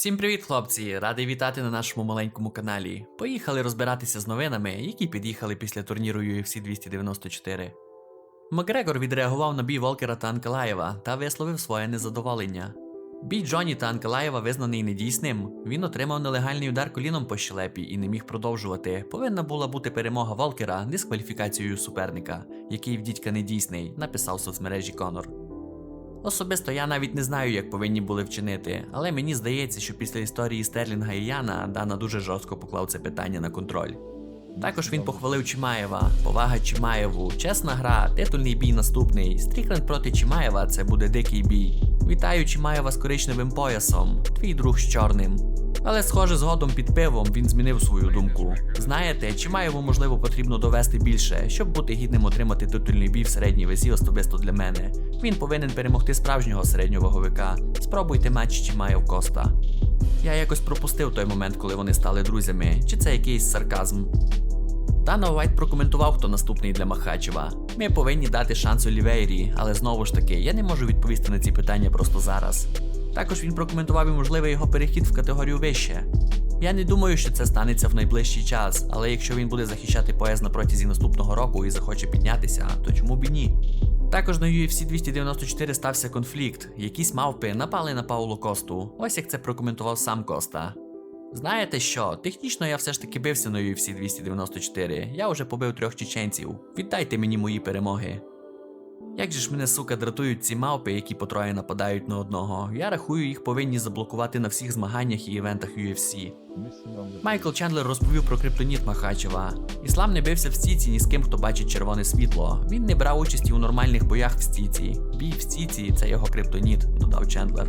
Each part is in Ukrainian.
Всім привіт, хлопці! Радий вітати на нашому маленькому каналі. Поїхали розбиратися з новинами, які під'їхали після турніру UFC 294. Макгрегор відреагував на бій Волкера та Анкалаєва та висловив своє незадоволення. Бій Джоні та Анкалаєва визнаний недійсним. Він отримав нелегальний удар коліном по щелепі і не міг продовжувати. Повинна була бути перемога Волкера дискваліфікацією суперника, який в дідька недійсний, написав соцмережі Конор. Особисто я навіть не знаю, як повинні були вчинити, але мені здається, що після історії Стерлінга і Яна Дана дуже жорстко поклав це питання на контроль. Також він похвалив Чимаєва, повага Чимаєву, чесна гра, титульний бій наступний. Стрікленд проти Чимаєва це буде дикий бій. Вітаю Чимаєва з коричневим поясом, твій друг з чорним. Але, схоже, згодом під пивом він змінив свою думку. Знаєте, Чимаєву можливо потрібно довести більше, щоб бути гідним отримати титульний бій в середній вазі особисто для мене. Він повинен перемогти справжнього середнього ваговика. Спробуйте матч Чимаєв Коста. Я якось пропустив той момент, коли вони стали друзями, чи це якийсь сарказм. Дана Вайт прокоментував, хто наступний для Махачева. Ми повинні дати шанс Олівейрі, але знову ж таки, я не можу відповісти на ці питання просто зараз. Також він прокоментував і можливий його перехід в категорію вище. Я не думаю, що це станеться в найближчий час, але якщо він буде захищати пояс на протязі наступного року і захоче піднятися, то чому б і ні? Також на UFC 294 стався конфлікт. Якісь мавпи напали на Пауло Косту. Ось як це прокоментував сам Коста. Знаєте що? Технічно я все ж таки бився на UFC 294. Я вже побив трьох чеченців. Віддайте мені мої перемоги. Як же ж мене, сука, дратують ці мавпи, які по троє нападають на одного. Я рахую, їх повинні заблокувати на всіх змаганнях і івентах UFC. Майкл Чендлер розповів про криптоніт Махачева. Іслам не бився в стійці ні з ким, хто бачить червоне світло. Він не брав участі у нормальних боях в стійці. Бій в стійці це його криптоніт, додав Чендлер.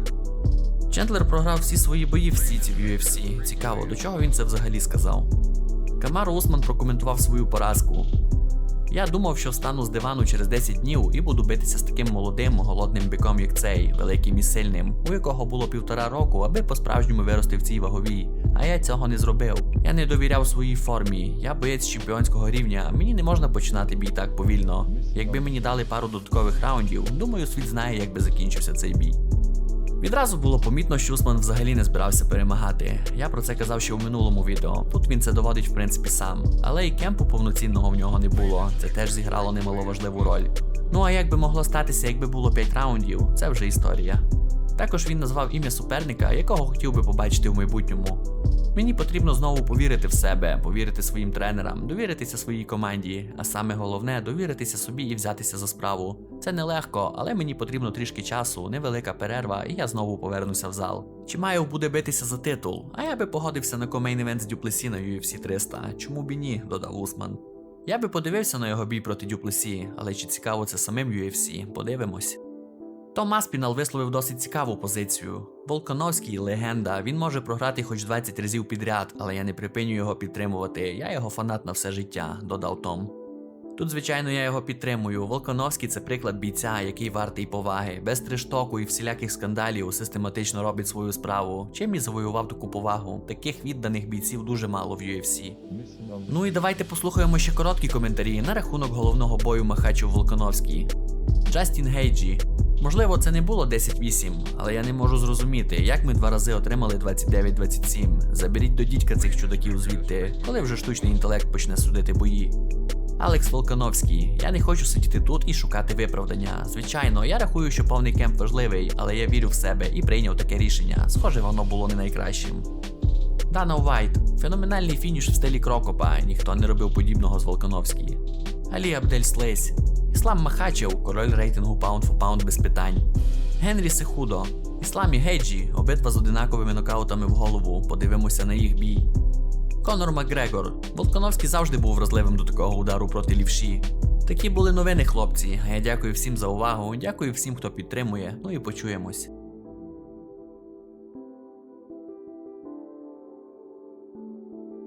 Чендлер програв всі свої бої в стійці в UFC. Цікаво, до чого він це взагалі сказав. Камар Усман прокоментував свою поразку. Я думав, що встану з дивану через 10 днів і буду битися з таким молодим, голодним биком, як цей, великим і сильним, у якого було півтора року, аби по-справжньому вирости в цій ваговій. А я цього не зробив. Я не довіряв своїй формі. Я боєць чемпіонського рівня. Мені не можна починати бій так повільно. Якби мені дали пару додаткових раундів, думаю, світ знає, як би закінчився цей бій. Відразу було помітно, що Усман взагалі не збирався перемагати. Я про це казав ще у минулому відео. Тут він це доводить в принципі сам. Але і кемпу повноцінного в нього не було. Це теж зіграло немаловажливу роль. Ну а як би могло статися, якби було 5 раундів, це вже історія. Також він назвав ім'я суперника, якого хотів би побачити в майбутньому. Мені потрібно знову повірити в себе, повірити своїм тренерам, довіритися своїй команді, а саме головне довіритися собі і взятися за справу. Це нелегко, але мені потрібно трішки часу, невелика перерва, і я знову повернуся в зал. Чимаєв буде битися за титул, а я би погодився на комейн івент з Дюплесі на UFC 300. Чому б і ні, додав Усман. Я би подивився на його бій проти Дюплесі, але чи цікаво це самим UFC? Подивимось. Том Аспінал висловив досить цікаву позицію. Волконовський легенда, він може програти хоч 20 разів підряд, але я не припиню його підтримувати. Я його фанат на все життя, додав Том. Тут, звичайно, я його підтримую. Волконовський це приклад бійця, який вартий поваги, без трештоку і всіляких скандалів систематично робить свою справу. Чим і завоював таку повагу. Таких відданих бійців дуже мало в UFC. Ну і давайте послухаємо ще короткі коментарі на рахунок головного бою Махачів Волконовський. Джастін Гейджі. Можливо, це не було 10-8, але я не можу зрозуміти, як ми два рази отримали 29-27. Заберіть до дідька цих чудаків звідти, коли вже штучний інтелект почне судити бої. Алекс Волконовський, я не хочу сидіти тут і шукати виправдання. Звичайно, я рахую, що повний кемп важливий, але я вірю в себе і прийняв таке рішення. Схоже, воно було не найкращим. Дана Вайт, феноменальний фініш в стилі Крокопа, ніхто не робив подібного з Волконовський. Алі Абдель Слейс, Іслам Махачев, король рейтингу Pound for Pound без питань. Генрі Сехудо, Іслам і Гейджі, обидва з одинаковими нокаутами в голову. Подивимося на їх бій. Конор Макгрегор. Волконовський завжди був вразливим до такого удару проти лівші. Такі були новини, хлопці. А я дякую всім за увагу. Дякую всім, хто підтримує. Ну і почуємось.